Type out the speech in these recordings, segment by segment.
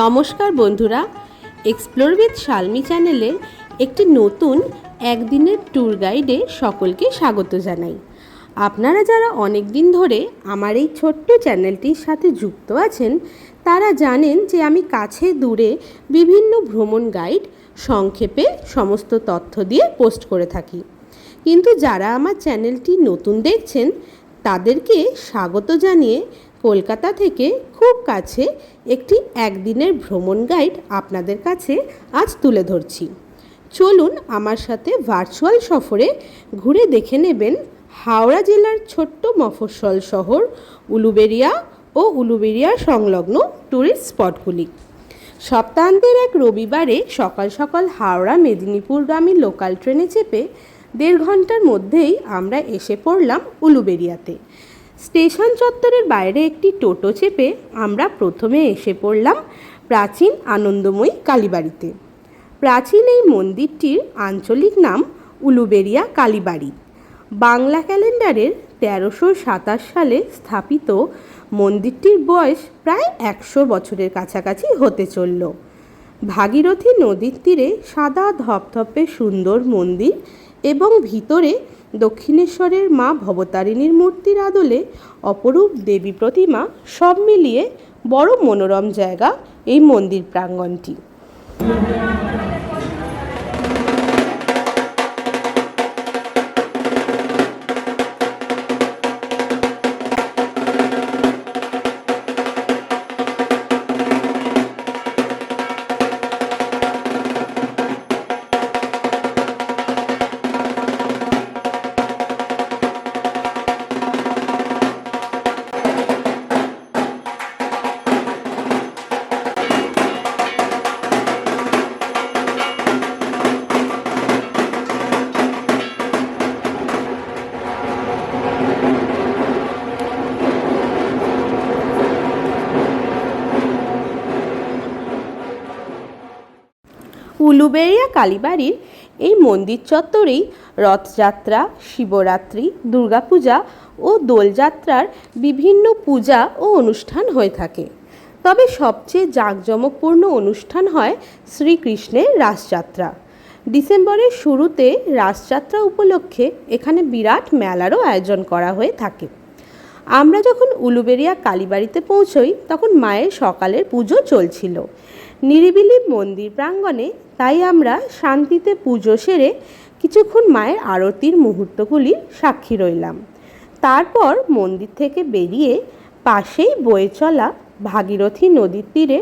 নমস্কার বন্ধুরা explore with শালমি চ্যানেলের একটি নতুন একদিনের ট্যুর গাইডে সকলকে স্বাগত জানাই। আপনারা যারা অনেক দিন ধরে আমার এই ছোট্ট চ্যানেলটির সাথে যুক্ত আছেন, তারা জানেন যে আমি কাছে দূরে বিভিন্ন ভ্রমণ গাইড সংক্ষেপে সমস্ত তথ্য দিয়ে পোস্ট করে থাকি। কিন্তু যারা আমার চ্যানেলটি নতুন দেখছেন, তাদেরকে স্বাগত জানিয়ে কলকাতা থেকে খুব কাছে একটি একদিনের ভ্রমণ গাইড আপনাদের কাছে আজ তুলে ধরছি। চলুন আমার সাথে ভার্চুয়াল সফরে ঘুরে দেখে নেবেন হাওড়া জেলার ছোট্ট মফস্বল শহর, উলুবেরিয়া ও উলুবেরিয়া সংলগ্ন ট্যুরিস্ট স্পটগুলি সপ্তাহান্তের এক রবিবারে সকাল সকাল হাওড়া মেদিনীপুরগামী লোকাল ট্রেনে চেপে দেড় ঘণ্টার মধ্যেই আমরা এসে পড়লাম উলুবেরিয়াতে। স্টেশন চত্বরের বাইরে একটি টোটো চেপে আমরা প্রথমে এসে পড়লাম প্রাচীন আনন্দময়ী কালীবাড়িতে। প্রাচীন এই মন্দিরটির আঞ্চলিক নাম উলুবেরিয়া কালীবাড়ি। বাংলা ক্যালেন্ডারের তেরোশো সাতাশ সালে স্থাপিত মন্দিরটির বয়স প্রায় একশো বছরের কাছাকাছি হতে চলল। ভাগীরথী নদীর তীরে সাদা ধপধপে সুন্দর মন্দির এবং ভিতরে দক্ষিণেশ্বরের মা ভবতারিণীর মূর্তির আদলে অপরূপ দেবী প্রতিমা সব মিলিয়ে বড় মনোরম জায়গা এই মন্দির প্রাঙ্গণটি উলুবেড়িয়া কালীবাড়ির এই মন্দির চত্বরেই রথযাত্রা, শিবরাত্রি, দুর্গাপূজা ও দোলযাত্রার বিভিন্ন পূজা ও অনুষ্ঠান হয়ে থাকে। তবে সবচেয়ে জাঁকজমকপূর্ণ অনুষ্ঠান হয় শ্রীকৃষ্ণের রাসযাত্রা। ডিসেম্বরের শুরুতে রাসযাত্রা উপলক্ষে এখানে বিরাট মেলারও আয়োজন করা হয়ে থাকে। আমরা যখন উলুবেরিয়া কালীবাড়িতে পৌঁছই, তখন মায়ের সকালের পুজো চলছিল। নিরিবিলি মন্দির প্রাঙ্গণে তাই আমরা শান্তিতে পুজো সেরে কিছুক্ষণ মায়ের আরতির মুহূর্তগুলির সাক্ষী রইলাম। তারপর মন্দির থেকে বেরিয়ে পাশেই বয়ে চলা ভাগীরথী নদীর তীরে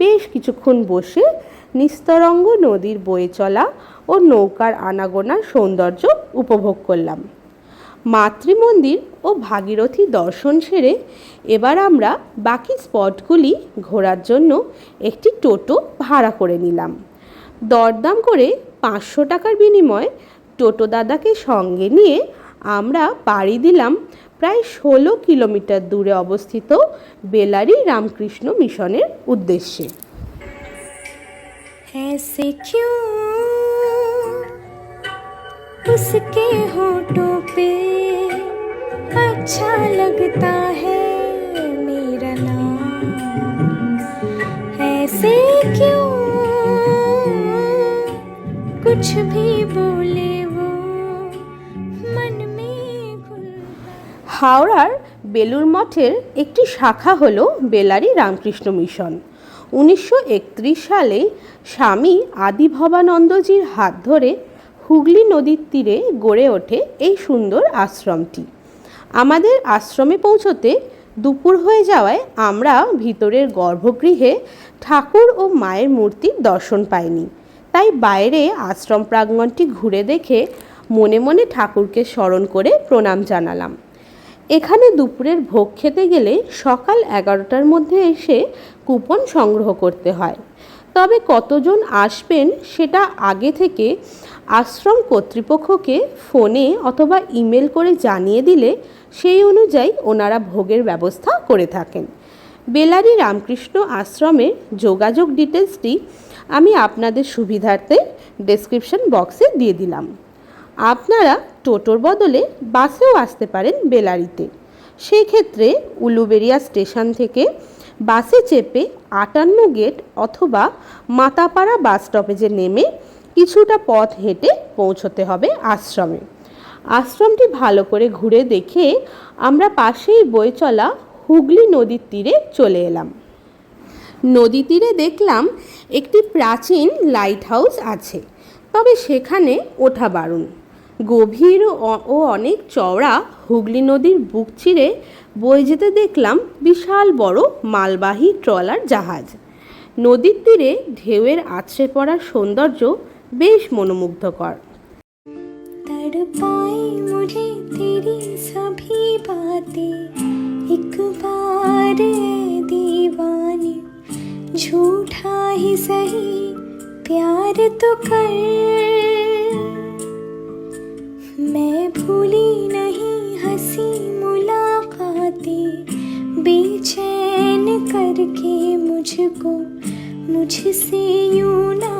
বেশ কিছুক্ষণ বসে নিস্তরঙ্গ নদীর বয়ে চলা ও নৌকার আনাগোনার সৌন্দর্য উপভোগ করলাম। মাতৃমন্দির ও ভাগীরথী দর্শন সেরে এবার আমরা বাকি স্পটগুলি ঘোরার জন্য একটি টোটো ভাড়া করে নিলাম দরদাম করে পাঁচশো টাকার বিনিময়ে টোটো দাদাকে সঙ্গে নিয়ে আমরা পাড়ি দিলাম প্রায় ষোলো কিলোমিটার দূরে অবস্থিত বেলারি রামকৃষ্ণ মিশনের উদ্দেশ্যে ऐसे क्यों उसके होठों पे अच्छा लगता है मेरा नाम ऐसे क्यों कुछ भी बोले वो मन में घुल হাওড়ার বেলুর মঠের একটি শাখা হল বেলারি রামকৃষ্ণ মিশন উনিশশো একত্রিশ সালে স্বামী আদি ভবানন্দজির হাত ধরে হুগলি নদীর তীরে গড়ে ওঠে এই সুন্দর আশ্রমটি আমাদের আশ্রমে পৌঁছতে দুপুর হয়ে যাওয়ায় আমরা ভিতরের গর্ভগৃহে ঠাকুর ও মায়ের মূর্তির দর্শন পাইনি। তাই বাইরে আশ্রম প্রাঙ্গণটি ঘুরে দেখে মনে মনে ঠাকুরকে স্মরণ করে প্রণাম জানালাম। এখানে দুপুরের ভোগ খেতে গেলে সকাল এগারোটার মধ্যে এসে কুপন সংগ্রহ করতে হয়। তবে কতজন আসবেন সেটা আগে থেকে আশ্রম কর্তৃপক্ষকে ফোনে অথবা ইমেল করে জানিয়ে দিলে সেই অনুযায়ী ওনারা ভোগের ব্যবস্থা করে থাকেন। বেলারি রামকৃষ্ণ আশ্রমের যোগাযোগ ডিটেলসটি আমি আপনাদের সুবিধার্থে ডেসক্রিপশন বক্সে দিয়ে দিলাম। আপনারা টোটোর বদলে বাসেও আসতে পারেন বেলারিতে। সেই ক্ষেত্রে উলুবেরিয়া স্টেশন থেকে বাসে চেপে আটান্ন গেট অথবা মাতাপাড়া বাস স্টপেজে নেমে কিছুটা পথ হেঁটে পৌঁছতে হবে আশ্রমে। আশ্রমটি ভালো করে ঘুরে দেখে আমরা পাশেই বয়ে চলা হুগলি নদীর তীরে চলে এলাম। নদী তীরে দেখলাম একটি প্রাচীন লাইট হাউস আছে, তবে সেখানে ওঠা বারণ। গভীর ও- ও অনেক চওড়া হুগলি নদীর বুক চিরে বয়ে যেতে দেখলাম বিশাল বড় মালবাহী ট্রলার জাহাজ নদীর তীরে ঢেউয়ের আছড়ে পড়ার সৌন্দর্য বেশ মনোমুগ্ধকর तड़पाए मुझे तेरी सभी बातें एक बार ऐ दीवानी झूठा ही सही प्यार तो कर मैं भूली नहीं हँसी मुलाकातें बेचैन करके मुझको मुझसे यूँ ना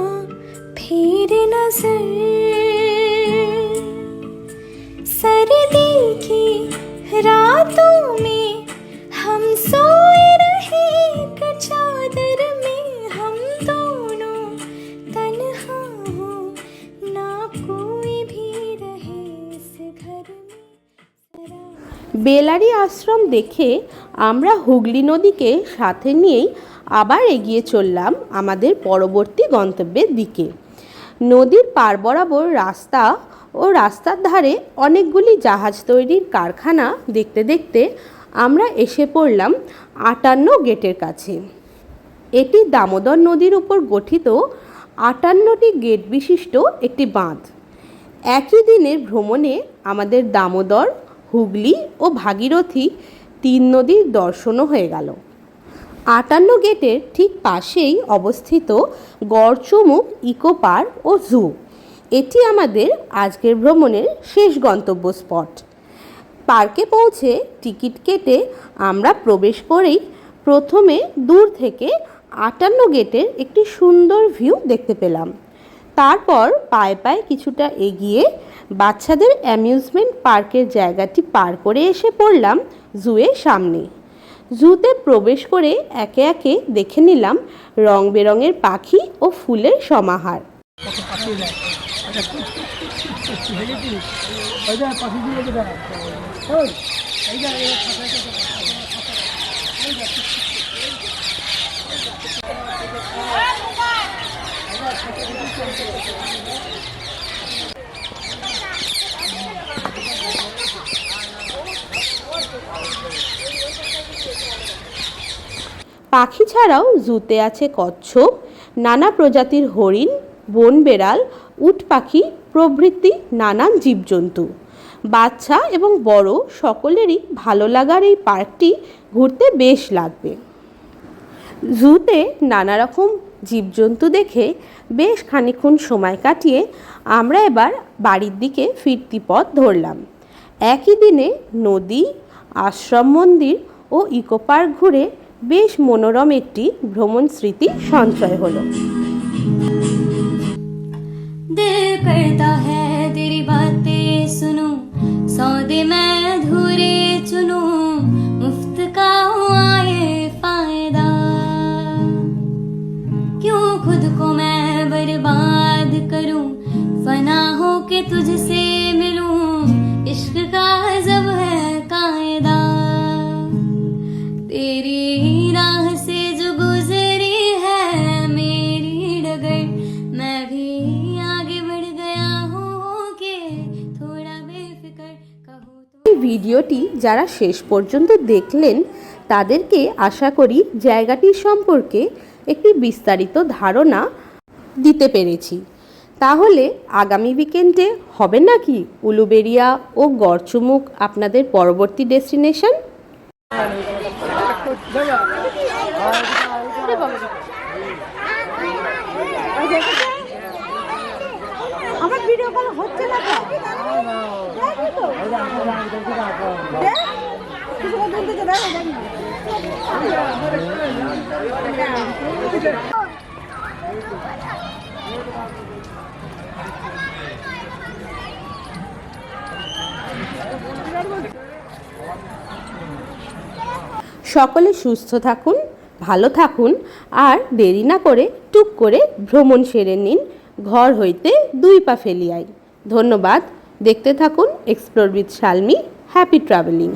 फेर नज़र। বেলারি আশ্রম দেখে আমরা হুগলি নদীকে সাথে নিয়েই আবার এগিয়ে চললাম আমাদের পরবর্তী গন্তব্যের দিকে। নদীর পার বরাবর রাস্তা ও রাস্তার ধারে অনেকগুলি জাহাজ তৈরির কারখানা দেখতে দেখতে আমরা এসে পড়লাম আটান্ন গেটের কাছে। এটি দামোদর নদীর উপর গঠিত আটান্নটি গেট বিশিষ্ট একটি বাঁধ। একই দিনের ভ্রমণে আমাদের দামোদর হুগলি ও ভাগীরথী তিন নদীর দর্শনও হয়ে গেল। আটান্ন গেটের ঠিক পাশেই অবস্থিত গড়চুমুক ইকো পার্ক ও জু। এটি আমাদের আজকের ভ্রমণের শেষ গন্তব্য স্পট। পার্কে পৌঁছে টিকিট কেটে আমরা প্রবেশ করেই প্রথমে দূর থেকে আটান্ন গেটের একটি সুন্দর ভিউ দেখতে পেলাম। তারপর পায়ে পায়ে কিছুটা এগিয়ে বাচ্চাদের অ্যামিউজমেন্ট পার্কের জায়গাটি পার করে এসে পড়লাম জুয়ের সামনে। জুতে প্রবেশ করে একে একে দেখে নিলাম রং বেরঙের পাখি ও ফুলের সমাহার। পাখি দিয়ে দেবে ওই এইটা পাখি ছাড়াও জুতে আছে কচ্ছপ, নানা প্রজাতির হরিণ, বন বেড়াল, উট পাখি, প্রভৃতি নানান জীবজন্তু। বাচ্চা এবং বড় সকলেরই ভালো লাগার এই পার্কটি ঘুরতে বেশ লাগবে। জুতে নানা রকম জীবজন্তু দেখে বেশ খানিক্ষণ সময় কাটিয়ে আমরা এবার বাড়ির দিকে ফিরতি পথ ধরলাম একই দিনে নদী আশ্রম মন্দির ও ইকো পার্ক ঘুরে বেশ মনোরম একটি ভ্রমণ স্মৃতি সঞ্চয় হলো दिल करता है तेरी बातें सुनूं सौदे मैं तुझसे मिलूं इश्क का जब है कायदा तेरी राह से जो गुजरी है मेरी डगर मैं भी आगे बढ़ गया हूँ कि थोड़ा बेफिक्र कहो तो এই ভিডিওটি যারা শেষ পর্যন্ত দেখলেন তাদেরকে আশা করি জায়গাটির সম্পর্কে একটি বিস্তারিত ধারণা দিতে পেরেছি তাহলে আগামী উইকেন্ডে হবে নাকি উলুবেরিয়া ও গড়চুমুক আপনাদের পরবর্তী ডেস্টিনেশন দেখি তো দেখ কিছু কথা বলতে দেখ দেখ না সকলে সুস্থ থাকুন, ভালো থাকুন আর দেরি না করে টুক করে ভ্রমণ সেরে নিন ঘর হইতে দুই পা ফেলিয়াই। ধন্যবাদ। দেখতে থাকুন explore with Shalmi happy travelling